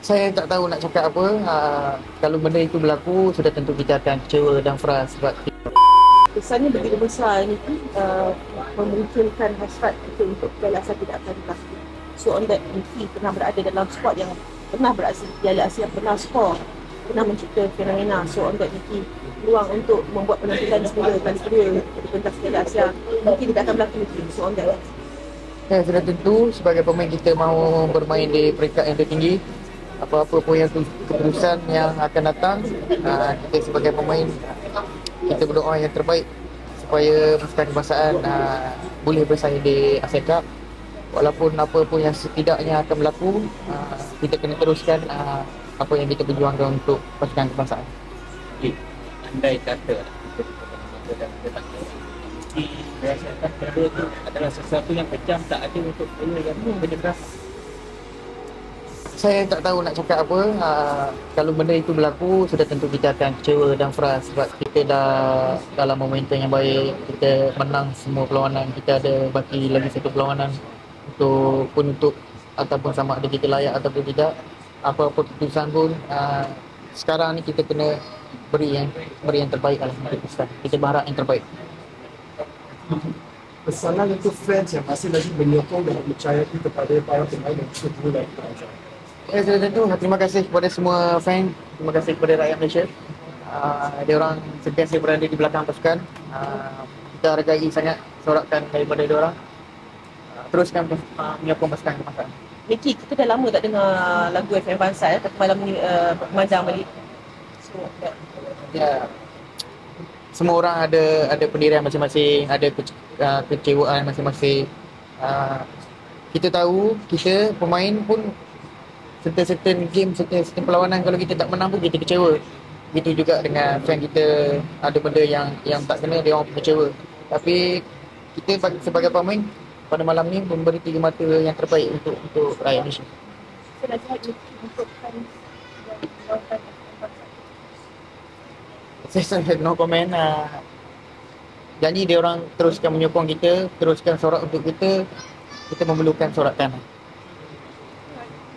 saya tak tahu nak cakap apa. Uh, kalau benda itu berlaku, sudah tentu kita akan kecewa dan frust sebab Kesannya begitu besar ni uh, memunculkan hasrat kita untuk Asia tidak akan berlaku. So on that, Nicky pernah berada dalam squad yang pernah beraksi Piala Asia, pernah skor, pernah mencipta fenomena. So on that, Nicky peluang untuk membuat penampilan semula kali kedua di pentas Piala Asia mungkin tidak akan berlaku Nicky. So on that. Ya, sudah tentu sebagai pemain kita mahu bermain di peringkat yang tertinggi. Apa-apa pun yang ke- keputusan yang akan datang, uh, kita sebagai pemain kita berdoa yang terbaik supaya pasukan kebangsaan uh, boleh bersaing di ASEAN Cup. Walaupun apa pun yang setidaknya akan berlaku, uh, kita kena teruskan uh, apa yang kita perjuangkan untuk pasukan kebangsaan. Okey, andai kata kita bukan mata dan kita tak tahu Mesti merasakan benda tu adalah sesuatu yang kejam tak ada untuk benda yang kerja keras Saya tak tahu nak cakap apa. Uh, kalau benda itu berlaku, sudah tentu kita akan kecewa dan frust sebab kita dah dalam momentum yang baik. Kita menang semua perlawanan. Kita ada baki lagi satu perlawanan untuk penutup ataupun sama ada kita layak ataupun tidak. Apa-apa keputusan pun, uh, sekarang ni kita kena beri yang beri yang terbaik lah untuk kita. Kita berharap yang terbaik. pesanan untuk fans yang masih lagi menyokong dan percaya kepada para pemain yang dan kerajaan. Ya, sudah tentu. Terima kasih kepada semua fan. Terima kasih kepada rakyat Malaysia. Uh, dia orang sentiasa berada di belakang pasukan. Uh, kita hargai sangat sorakan daripada dia orang. Uh, teruskan uh, menyokong pasukan kebangsaan. Nicky, kita dah lama tak dengar lagu FM Bangsa ya, tapi malam ni uh, memandang balik. So, that. Ya. Semua orang ada ada pendirian masing-masing, ada kece, uh, kecewaan masing-masing. Uh, kita tahu kita pemain pun certain-certain game, certain-certain perlawanan kalau kita tak menang pun kita kecewa. Begitu juga dengan fan kita ada benda yang yang tak kena dia orang kecewa. Tapi kita sebagai pemain pada malam ni memberi tiga mata yang terbaik untuk untuk rakyat Malaysia. Saya saya no comment uh, janji dia orang teruskan menyokong kita teruskan sorak untuk kita kita memerlukan sorakan